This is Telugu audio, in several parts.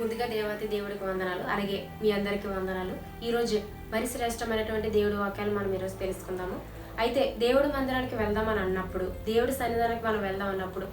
ముందుగా దేవతి దేవుడికి వందనాలు. అలాగే మీ అందరికీ వందనాలు. ఈరోజు మరి శ్రేష్టమైనటువంటి దేవుడి వాక్యాలు మనం ఈరోజు తెలుసుకుందాము. అయితే దేవుడి మందిరానికి వెళ్దామని అన్నప్పుడు దేవుడి సన్నిధానానికి మనం వెళ్దాం అన్నప్పుడు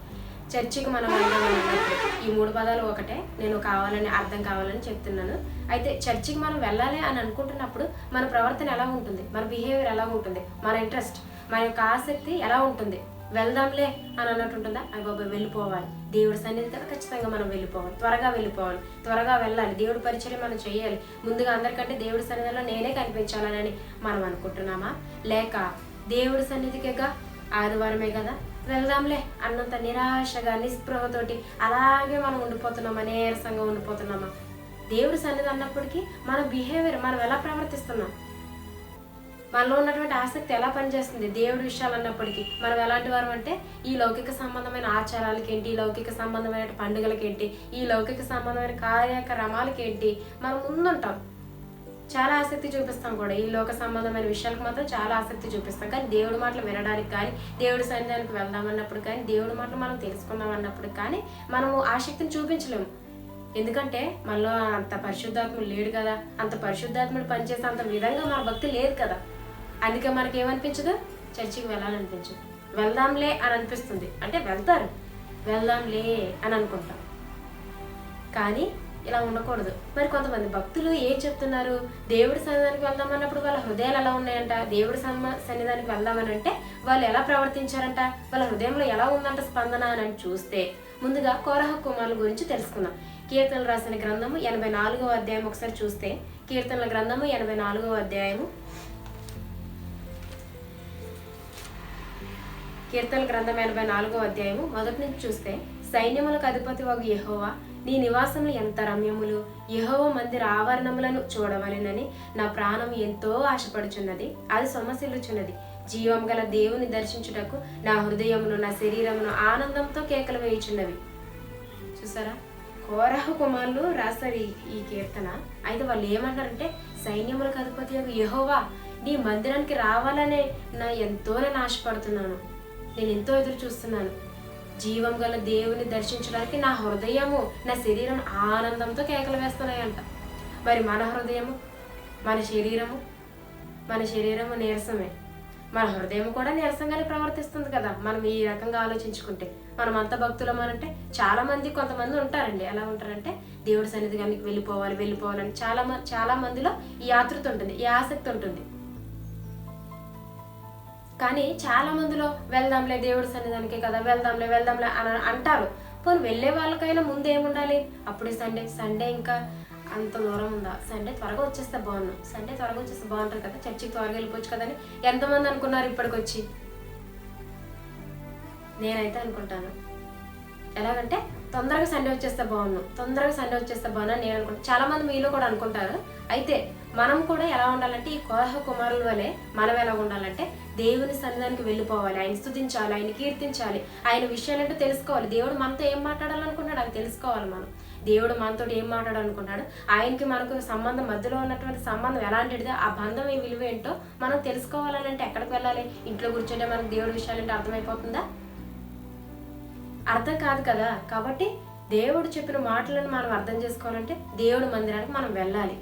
చర్చికి మనం వెళ్దామని అన్నప్పుడు ఈ మూడు పదాలు ఒకటే. నేను కావాలని అర్థం కావాలని చెప్తున్నాను. అయితే చర్చికి మనం వెళ్ళాలి అని అనుకుంటున్నప్పుడు మన ప్రవర్తన ఎలా ఉంటుంది? మన బిహేవియర్ ఎలా ఉంటుంది? మన ఇంట్రెస్ట్ మన యొక్క ఆసక్తి ఎలా ఉంటుంది? వెళ్దాంలే అని అన్నట్టు ఉంటుందా అవి బాబాయ్ వెళ్ళిపోవాలి. దేవుడి సన్నిధి కదా ఖచ్చితంగా మనం వెళ్ళిపోవాలి. త్వరగా వెళ్ళిపోవాలి. త్వరగా వెళ్ళాలి. దేవుడి పరిచయం మనం చేయాలి. ముందుగా అందరికంటే దేవుడి సన్నిధిలో నేనే కనిపించాలని మనం అనుకుంటున్నామా? లేక దేవుడి సన్నిధికేగా ఆదివారమే కదా? వెళ్దాంలే అన్నంత నిరాశగా నిస్పృహతోటి అలాగే మనం ఉండిపోతున్నామా? నీరసంగా ఉండిపోతున్నామా? దేవుడి సన్నిధి అన్నప్పటికీ మన బిహేవియర్ మనం ఎలా ప్రవర్తిస్తున్నాం? మనలో ఉన్నటువంటి ఆసక్తి ఎలా పనిచేస్తుంది? దేవుడి విషయాలు అన్నప్పటికీ మనం ఎలాంటి వారం అంటే ఈ లౌకిక సంబంధమైన ఆచారాలకి ఏంటి ఈ లౌకిక సంబంధమైన పండుగలకి ఏంటి ఈ లౌకిక సంబంధమైన కార్యక్రమాలకి ఏంటి మనం ముందుంటాం. చాలా ఆసక్తి చూపిస్తాం కూడా. ఈ లోక సంబంధమైన విషయాలకు మాత్రం చాలా ఆసక్తి చూపిస్తాం. కానీ దేవుడి మాటలు వినడానికి కానీ దేవుడి సన్నిధానికి వెళ్దామన్నప్పుడు కానీ దేవుడి మాటలు మనం తెలుసుకుందాం అన్నప్పుడు కానీ మనము ఆసక్తిని చూపించలేము. ఎందుకంటే మనలో అంత పరిశుద్ధాత్ముడు లేడు కదా. అంత పరిశుద్ధాత్ముడు పనిచేసే అంత విధంగా మన భక్తి లేదు కదా. అందుకే మనకి ఏమనిపించదు చర్చికి వెళ్ళాలనిపించదు. వెళ్దాంలే అని అనిపిస్తుంది. అంటే వెళ్తారు. వెళ్దాంలే అని అనుకుంటాం. కానీ ఇలా ఉండకూడదు. మరి కొంతమంది భక్తులు ఏం చెప్తున్నారు? దేవుడి సన్నిధానికి వెళ్దామన్నప్పుడు వాళ్ళ హృదయాలు ఎలా ఉన్నాయంట? దేవుడి సన్మ సన్నిధానికి వెళ్దామని అంటే వాళ్ళు ఎలా ప్రవర్తించారంట? వాళ్ళ హృదయంలో ఎలా ఉందంట స్పందన అని చూస్తే ముందుగా కోరహ కుమారుల గురించి తెలుసుకుందాం. కీర్తనలు రాసిన గ్రంథము ఎనభై నాలుగవ అధ్యాయం ఒకసారి చూస్తే కీర్తనల గ్రంథము ఎనభై నాలుగవ అధ్యాయము కీర్తన గ్రంథం ఎనభై నాలుగో అధ్యాయము. మొదటి నుంచి చూస్తే సైన్యములకు అధిపతి ఒక యహోవా నీ నివాసములు ఎంత రమ్యములు? యహోవ మందిర ఆవరణములను చూడవలెనని నా ప్రాణం ఎంతో ఆశపడుచున్నది అది సొమ్మసిల్లుచున్నది. జీవం గల దేవుని దర్శించుటకు నా హృదయమును నా శరీరమును ఆనందంతో కేకలు వేయుచున్నవి. చూసారా? కోరహ కుమారులు రాస్తారు ఈ ఈ కీర్తన. అయితే వాళ్ళు ఏమంటారంటే సైన్యములకు అధిపతి యహోవా నీ మందిరానికి రావాలనే నా ఎంతో నేను ఆశపడుతున్నాను. నేను ఎంతో ఎదురు చూస్తున్నాను. జీవం గల దేవుని దర్శించడానికి నా హృదయము నా శరీరం ఆనందంతో కేకలు వేస్తున్నాయంట. మరి మన హృదయము మన శరీరము మన శరీరము నీరసమే. మన హృదయం కూడా నీరసంగానే ప్రవర్తిస్తుంది కదా. మనం ఈ రకంగా ఆలోచించుకుంటే మనం అంత భక్తులం అంటే చాలా మంది కొంతమంది ఉంటారండి. ఎలా ఉంటారంటే దేవుడి సన్నిధి కానీ వెళ్ళిపోవాలి వెళ్ళిపోవాలని చాలా మ- చాలా మందిలో ఈ ఆతృత ఉంటుంది ఈ ఆసక్తి ఉంటుంది. కానీ చాలా మందిలో వెళ్దాంలే దేవుడి సన్నిధానికే కదా వెళ్దాంలే వెళ్దాంలే అని అంటారు. పోనీ వెళ్ళే వాళ్ళకైనా ముందు ఏముండాలి? అప్పుడే సండే సండే ఇంకా అంత దూరం ఉందా? సండే త్వరగా వచ్చేస్తే బాగున్నాం సండే త్వరగా వచ్చేస్తే బాగుంటుంది కదా చర్చికి త్వరగా వెళ్ళిపోవచ్చు కదని ఎంతమంది అనుకున్నారు ఇప్పటికొచ్చి? నేనైతే అనుకుంటాను. ఎలాగంటే తొందరగా సండే వచ్చేస్తే బాగున్నాం తొందరగా సండే వచ్చేస్తే బాగున్నా నేను అనుకుంటాను చాలా మంది మీలో కూడా అనుకుంటారు. అయితే మనం కూడా ఎలా ఉండాలంటే ఈ కోహ కుమారుల వలె మనం ఎలా ఉండాలంటే దేవుని సన్నిధానికి వెళ్ళిపోవాలి. ఆయన స్థుతించాలి ఆయన కీర్తించాలి. ఆయన విషయాలంటే తెలుసుకోవాలి. దేవుడు మనతో ఏం మాట్లాడాలనుకుంటున్నాడు అవి తెలుసుకోవాలి మనం. దేవుడు మనతో ఏం మాట్లాడాలనుకుంటున్నాడు? ఆయనకి మనకు సంబంధం మధ్యలో ఉన్నటువంటి సంబంధం ఎలాంటిది? ఆ బంధం ఏ విలువ ఏంటో మనం తెలుసుకోవాలని అంటే ఎక్కడికి వెళ్ళాలి? ఇంట్లో కూర్చుంటే మనకు దేవుడి విషయాలంటే అర్థమైపోతుందా? అర్థం కాదు కదా. కాబట్టి దేవుడు చెప్పిన మాటలను మనం అర్థం చేసుకోవాలంటే దేవుడి మందిరానికి మనం వెళ్ళాలి.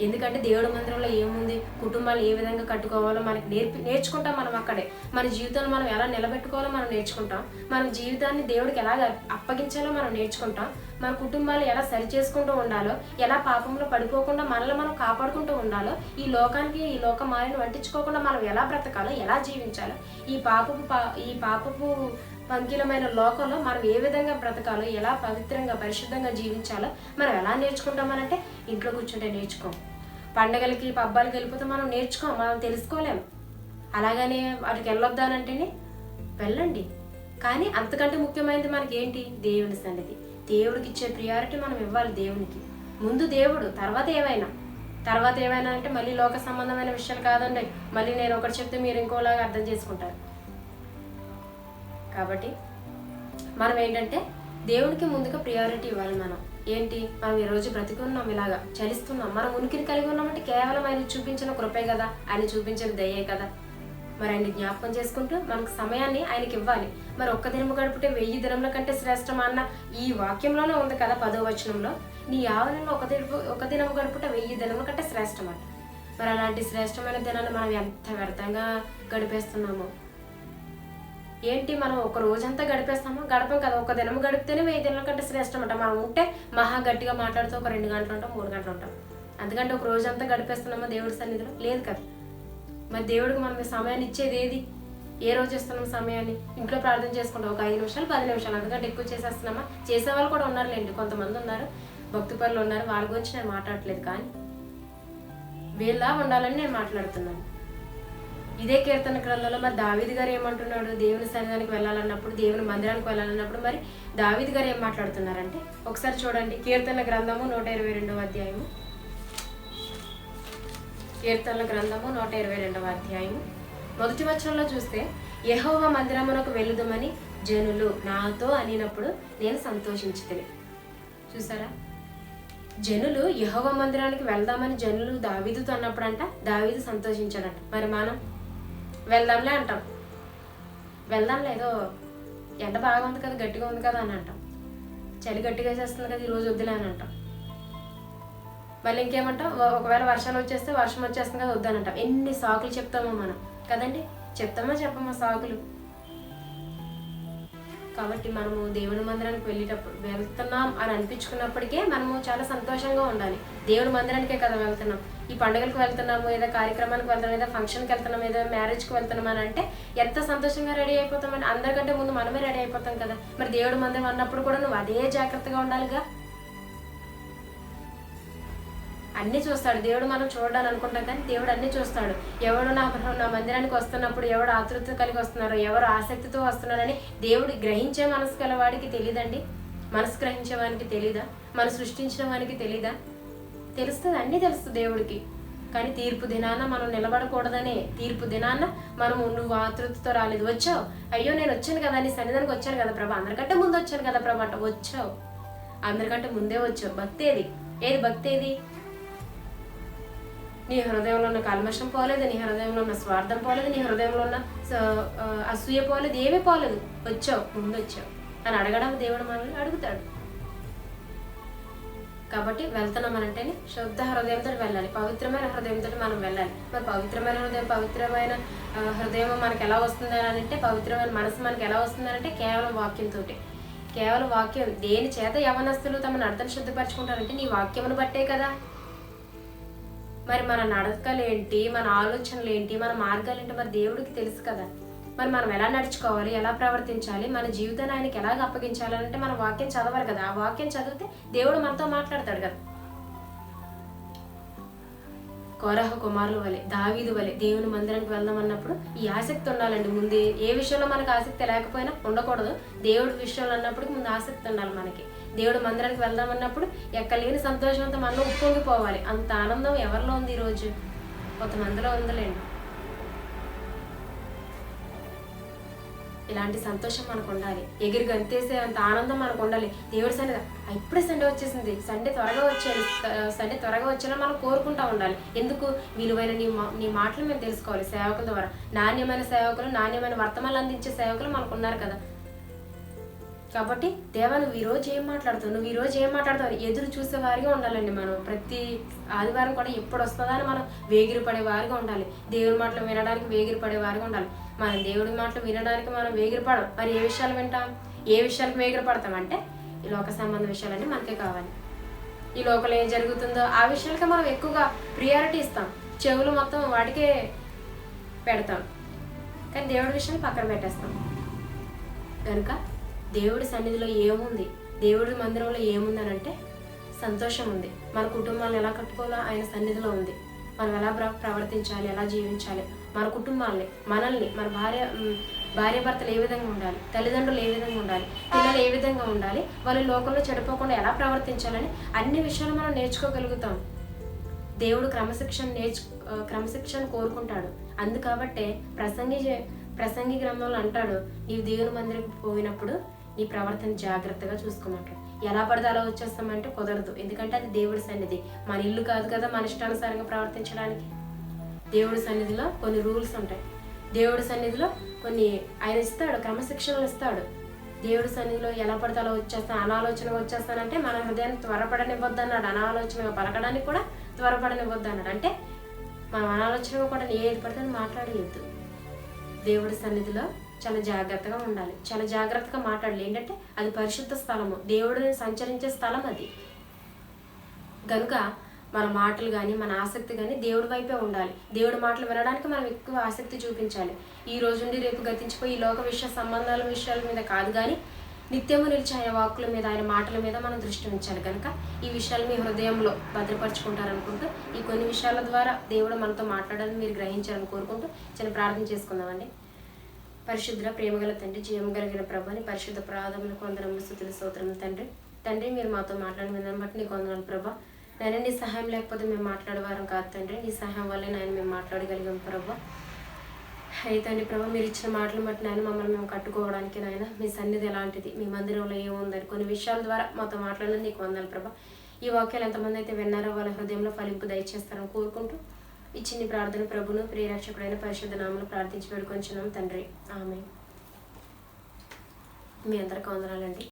ఎందుకంటే దేవుడి మందిరంలో ఏముంది? కుటుంబాలు ఏ విధంగా కట్టుకోవాలో మనకి నేర్పి నేర్చుకుంటాం మనం అక్కడే. మన జీవితాన్ని మనం ఎలా నిలబెట్టుకోవాలో మనం నేర్చుకుంటాం. మన జీవితాన్ని దేవుడికి ఎలా అప్పగించాలో మనం నేర్చుకుంటాం. మన కుటుంబాలు ఎలా సరి చేసుకుంటూ ఉండాలో ఎలా పాపంలో పడిపోకుండా మనల్ని మనం కాపాడుకుంటూ ఉండాలో ఈ లోకానికి ఈ లోక మాయను వంటించుకోకుండా మనం ఎలా బ్రతకాలో ఎలా జీవించాలో ఈ పాపపు పా- ఈ పాపపు పంకిలమైన లోకంలో మనం ఏ విధంగా బ్రతకాలో ఎలా పవిత్రంగా పరిశుద్ధంగా జీవించాలో మనం ఎలా నేర్చుకుంటామనంటే ఇంట్లో కూర్చుంటే నేర్చుకోం. పండగలకి పబ్బాలకి వెళ్ళిపోతే మనం నేర్చుకోం మనం తెలుసుకోలేం. అలాగనే వాటికి వెళ్ళొద్దానంటేనే వెళ్ళండి. కానీ అంతకంటే ముఖ్యమైనది మనకి ఏంటి దేవుని సన్నిధి. దేవుడికి ఇచ్చే ప్రియారిటీ మనం ఇవ్వాలి దేవునికి. ముందు దేవుడు తర్వాత ఏమైనా తర్వాత ఏమైనా అంటే మళ్ళీ లోక సంబంధమైన విషయాలు కాదండి. మళ్ళీ నేను ఒకటి చెప్తే మీరు ఇంకోలాగా అర్థం చేసుకుంటారు. కాబట్టి మనం ఏంటంటే దేవుడికి ముందుగా ప్రియారిటీ ఇవ్వాలి మనం. ఏంటి? మనం ఈ రోజు బ్రతికి ఉన్నాం ఇలాగా చలిస్తున్నాం. మనం ఉనికిని కలిగి ఉన్నామంటే కేవలం ఆయన చూపించిన కృపే కదా ఆయన చూపించిన దయ్యే కదా. మరి ఆయన జ్ఞాపకం చేసుకుంటూ మనకు సమయాన్ని ఆయనకి ఇవ్వాలి. మరి ఒక్క దినము గడిపితే వెయ్యి దినముల కంటే శ్రేష్టమా అన్న ఈ వాక్యంలోనే ఉంది కదా పదో వచనంలో. నీ యావనంలో ఒక దిన ఒక దినము గడుపుట వెయ్యి దినముల కంటే శ్రేష్టమట. మరి అలాంటి శ్రేష్టమైన దినాన్ని మనం ఎంత వ్యర్థంగా గడిపేస్తున్నామో. ఏంటి మనం ఒక రోజంతా గడిపేస్తామో? గడపం కదా. ఒక దినం గడిపితేనే వెయ్యి దినాల కంటే శ్రేష్టం అంట. మనం ఉంటే మహా గట్టిగా మాట్లాడుతూ ఒక రెండు గంటలు ఉంటాం మూడు గంటలు ఉంటాం. అందుకంటే ఒక రోజంతా గడిపేస్తున్నామా దేవుడి సన్నిధిలో? లేదు కదా. మరి దేవుడికి మనం సమయాన్ని ఇచ్చేది ఏది? ఏ రోజు ఇస్తున్నాం సమయాన్ని? ఇంట్లో ప్రార్థన చేసుకుంటాం. ఒక ఐదు నిమిషాలు పది నిమిషాలు. అందుకంటే ఎక్కువ చేసేస్తున్నామా? చేసే వాళ్ళు కూడా ఉన్నారులేండి. కొంతమంది ఉన్నారు. భక్తి పనులు ఉన్నారు. వాళ్ళ గురించి నేను మాట్లాడట్లేదు కానీ వీళ్ళ ఉండాలని నేను మాట్లాడుతున్నాను. ఇదే కీర్తన గ్రంథంలో మరి దావిది గారు ఏమంటున్నాడు? దేవుని సన్నిధానికి వెళ్ళాలన్నప్పుడు దేవుని మందిరానికి వెళ్ళాలన్నప్పుడు మరి దావిది గారు ఏం మాట్లాడుతున్నారంటే ఒకసారి చూడండి కీర్తన గ్రంథము నూట ఇరవై రెండవ అధ్యాయము. కీర్తనల గ్రంథము నూట ఇరవై రెండవ అధ్యాయము. మొదటి వచనంలో చూస్తే యహోవ మందిరమునకు వెళుదామని జనులు నాతో అనినప్పుడు నేను సంతోషించుతుంది చూసారా? జనులు యహోవ మందిరానికి వెళ్దామని జనులు దావీదుతో అన్నప్పుడంట దావీదు సంతోషించాడంట. మరి మనం వెళ్దాంలే అంటాం. వెళ్దాంలే ఏదో ఎండ బాగా ఉంది కదా గట్టిగా ఉంది కదా అని అంటాం. చలి గట్టిగా చేస్తుంది కదా ఈ రోజు వద్దులే అని అంటాం. మళ్ళీ ఇంకేమంటాం? ఒకవేళ వర్షాలు వచ్చేస్తే వర్షం వచ్చేస్తుంది కదా వద్దని అంటాం. ఎన్ని సాకులు చెప్తామో మనం. కదండి? చెప్తామా చెప్పమా సాకులు? కాబట్టి మనము దేవుని మందిరానికి వెళ్ళేటప్పుడు వెళ్తున్నాం అని అనిపించుకున్నప్పటికే మనము చాలా సంతోషంగా ఉండాలి. దేవుని మందిరానికే కదా వెళ్తున్నాం. ఈ పండుగలకు వెళ్తున్నాము ఏదో కార్యక్రమానికి వెళ్తున్నాం ఏదో ఫంక్షన్కి వెళ్తున్నాం ఏదో మ్యారేజ్కి వెళ్తున్నాం అని అంటే ఎంత సంతోషంగా రెడీ అయిపోతామని అందరికంటే ముందు మనమే రెడీ అయిపోతాం కదా. మరి దేవుడు మందిరం అన్నప్పుడు కూడా నువ్వు అదే జాగ్రత్తగా ఉండాలిగా. అన్నీ చూస్తాడు. దేవుడు మనం చూడాలని అనుకుంటాం కానీ దేవుడు అన్నీ చూస్తాడు. ఎవడు నా నా మందిరానికి వస్తున్నప్పుడు ఎవడు ఆతృత కలిగి వస్తున్నారో ఎవరు ఆసక్తితో వస్తున్నారని దేవుడు గ్రహించే మనసు గలవాడికి తెలియదండి మనసు గ్రహించే వానికి తెలీదా? మనం సృష్టించిన వానికి తెలీదా? తెలుస్తుంది అన్నీ తెలుస్తుంది దేవుడికి. కానీ తీర్పు దినాన మనం నిలబడకూడదనే తీర్పు దినాన మనము నువ్వు ఆతృతతో రాలేదు. వచ్చావు? అయ్యో నేను వచ్చాను కదా నీ సన్నిధానికి వచ్చాను కదా ప్రభా. అందరికంటే ముందు వచ్చాను కదా ప్రభా అంట. వచ్చావు. అందరికంటే ముందే వచ్చావు. భక్తి ఏది? ఏది భక్తి ఏది? నీ హృదయంలో ఉన్న కల్మషం పోలేదు నీ హృదయంలో ఉన్న స్వార్థం పోలేదు నీ హృదయంలో ఉన్న అసూయ పోలేదు ఏమీ పోలేదు. వచ్చావు ముందు వచ్చావు. అని అడగడం దేవుడు మనల్ని అడుగుతాడు. కాబట్టి వెళ్తున్నామనంటేనే శుద్ధ హృదయంతో వెళ్ళాలి. పవిత్రమైన హృదయంతో మనం వెళ్ళాలి. మరి పవిత్రమైన హృదయం పవిత్రమైన హృదయం మనకి ఎలా వస్తుంది అని అంటే పవిత్రమైన మనసు మనకి ఎలా వస్తుంది అంటే కేవలం వాక్యంతో కేవలం వాక్యం దేని చేత యవనస్తులు తమ నడతను శుద్ధపరచుకుంటారంటే నీ వాక్యమును బట్టే కదా. మరి మన నడకలు ఏంటి మన ఆలోచనలు ఏంటి మన మార్గాలు ఏంటి మరి దేవుడికి తెలుసు కదా. మరి మనం ఎలా నడుచుకోవాలి ఎలా ప్రవర్తించాలి మన జీవితాన్ని ఆయనకి ఎలాగ అప్పగించాలి అంటే మన వాక్యం చదవాలి కదా. ఆ వాక్యం చదివితే దేవుడు మనతో మాట్లాడతాడు కదా. కోరహ కుమారుల వలె దావీదు వలె దేవుని మందిరానికి వెళ్దాం అన్నప్పుడు ఈ ఆసక్తి ఉండాలండి. ముందు ఏ విషయంలో మనకు ఆసక్తి లేకపోయినా ఉండకూడదు. దేవుడి విషయంలో అన్నప్పుడు ముందు ఆసక్తి ఉండాలి మనకి. దేవుడు మందిరానికి వెళ్దాం అన్నప్పుడు ఎక్కలేని సంతోషంతో మనలో ఉప్పొంగిపోవాలి. అంత ఆనందం ఎవరిలో ఉంది ఈరోజు కొంతమందిలో ఉందిలేండి. ఇలాంటి సంతోషం మనకు ఉండాలి. ఎగిరి గంతేసే అంత ఆనందం మనకు ఉండాలి. దేవుడి సన్నిధి ఇప్పుడే సండే వచ్చేసింది. సండే త్వరగా వచ్చేది సండే త్వరగా వచ్చేలా మనం కోరుకుంటా ఉండాలి. ఎందుకు? విలువైన నీ మా- నీ మాటలు మేము తెలుసుకోవాలి. సేవకుల ద్వారా నాణ్యమైన సేవకులు నాణ్యమైన వర్తమానాలు అందించే సేవకులు మనకు ఉన్నారు కదా. కాబట్టి దేవా నువ్వు రోజు ఏం మాట్లాడుతావు నువ్వు ఈరోజు రోజు ఏం మాట్లాడతావు ఎదురు చూసే వారిగా ఉండాలండి మనం. ప్రతి ఆదివారం కూడా ఎప్పుడు వస్తుందా అని మనం వేగిరి పడే వారిగా ఉండాలి. దేవుడి మాటలు వినడానికి వేగిరి పడే వారిగా ఉండాలి. మనం దేవుడి మాటలు వినడానికి మనం వేగిరి పడం. మరి ఏ విషయాలు వింటాం? ఏ విషయాలకు వేగిరి పడతాం అంటే ఈ లోక సంబంధ విషయాలన్నీ మనకే కావాలి. ఈ లోకల్ ఏం జరుగుతుందో ఆ విషయాలకే మనం ఎక్కువగా ప్రియారిటీ ఇస్తాం. చెవులు మొత్తం వాటికే పెడతాం. కానీ దేవుడి విషయాన్ని పక్కన పెట్టేస్తాం. కనుక దేవుడి సన్నిధిలో ఏముంది? దేవుడి మందిరంలో ఏముంది అని అంటే సంతోషం ఉంది మన కుటుంబాలను ఎలా కట్టుకోవాలో ఆయన సన్నిధిలో ఉంది. మనం ఎలా ప్రవర్తించాలి? ఎలా జీవించాలి? మన కుటుంబాల్ని మనల్ని మన భార్య భార్య భర్తలు ఏ విధంగా ఉండాలి? తల్లిదండ్రులు ఏ విధంగా ఉండాలి? పిల్లలు ఏ విధంగా ఉండాలి? వాళ్ళు లోకంలో చెడిపోకుండా ఎలా ప్రవర్తించాలని అన్ని విషయాలు మనం నేర్చుకోగలుగుతాం. దేవుడు క్రమశిక్షణ నేర్చు క్రమశిక్షణ కోరుకుంటాడు. అందుకాబట్టే ప్రసంగి ప్రసంగి గ్రంథంలో అంటాడు నీవు దేవుని మందిరికి పోయినప్పుడు నీ ప్రవర్తన జాగ్రత్తగా చూసుకోమంటాడు ఎలా పడితే అలా వచ్చేస్తామంటే కుదరదు. ఎందుకంటే అది దేవుడి సన్నిధి. మన ఇల్లు కాదు కదా మన ఇష్టానుసారంగా ప్రవర్తించడానికి. దేవుడి సన్నిధిలో కొన్ని రూల్స్ ఉంటాయి. దేవుడి సన్నిధిలో కొన్ని ఆయన ఇస్తాడు క్రమశిక్షణలు ఇస్తాడు. దేవుడి సన్నిధిలో ఎలా పడితే అలా వచ్చేస్తాను అనాలోచనగా వచ్చేస్తానంటే మన హృదయాన్ని త్వరపడనివ్వద్దు అన్నాడు అనాలోచనగా పలకడానికి కూడా త్వరపడనివ్వద్దు అన్నాడు. అంటే మనం అనాలోచనగా కూడా ఏది పడితే మాట్లాడలేదు దేవుడి సన్నిధిలో చాలా జాగ్రత్తగా ఉండాలి. చాలా జాగ్రత్తగా మాట్లాడాలి. ఏంటంటే అది పరిశుద్ధ స్థలము. దేవుడిని సంచరించే స్థలం అది. కనుక మన మాటలు కానీ మన ఆసక్తి కానీ దేవుడి వైపే ఉండాలి. దేవుడి మాటలు వినడానికి మనం ఎక్కువ ఆసక్తి చూపించాలి. ఈ రోజు నుండి రేపు గతించిపోయి ఈ లోక విషయ సంబంధాల విషయాల మీద కాదు కానీ నిత్యము నిలిచి ఆయన వాక్కుల మీద ఆయన మాటల మీద మనం దృష్టి ఉంచాలి. కనుక ఈ విషయాలు మీ హృదయంలో భద్రపరుచుకుంటారనుకుంటూ ఈ కొన్ని విషయాల ద్వారా దేవుడు మనతో మాట్లాడాలని మీరు గ్రహించాలని కోరుకుంటూ చిన్న ప్రార్థన చేసుకుందామండి. పరిశుద్ధ ప్రేమగల తండ్రి జీవం కలిగిన ప్రభాని పరిశుద్ధ ప్రాధములు వందనములు స్థుతులు స్తోత్రం తండ్రి. తండ్రి మీరు మాతో మాట్లాడిన విధానం బట్టి నీకు వందనాలు ప్రభా. నేను నీ సహాయం లేకపోతే మేము మాట్లాడేవారం కాదు తండ్రి. నీ సహాయం వల్లే నేను మేము మాట్లాడగలిగాం ప్రభా. అయితే అండి ప్రభా మీరు ఇచ్చిన మాటలు బట్టి నాయన మమ్మల్ని మేము కట్టుకోవడానికి నాయన మీ సన్నిధి ఎలాంటిది? మీ మందిరంలో ఏముందని కొన్ని విషయాల ద్వారా మాతో మాట్లాడినందుకు నీకు వందాలి ప్రభా. ఈ వాక్యాలు ఎంతమంది అయితే విన్నారో వాళ్ళ హృదయంలో ఫలింపు దయచేస్తారని కోరుకుంటూ ఈ చిన్ని ప్రార్థన ప్రభును ప్రియరక్షకుడైన పరిశుద్ధ నామలు ప్రార్థించి పెడుకొంచున్నాం తండ్రి. ఆమె మీ అందరికి వందనాలండి.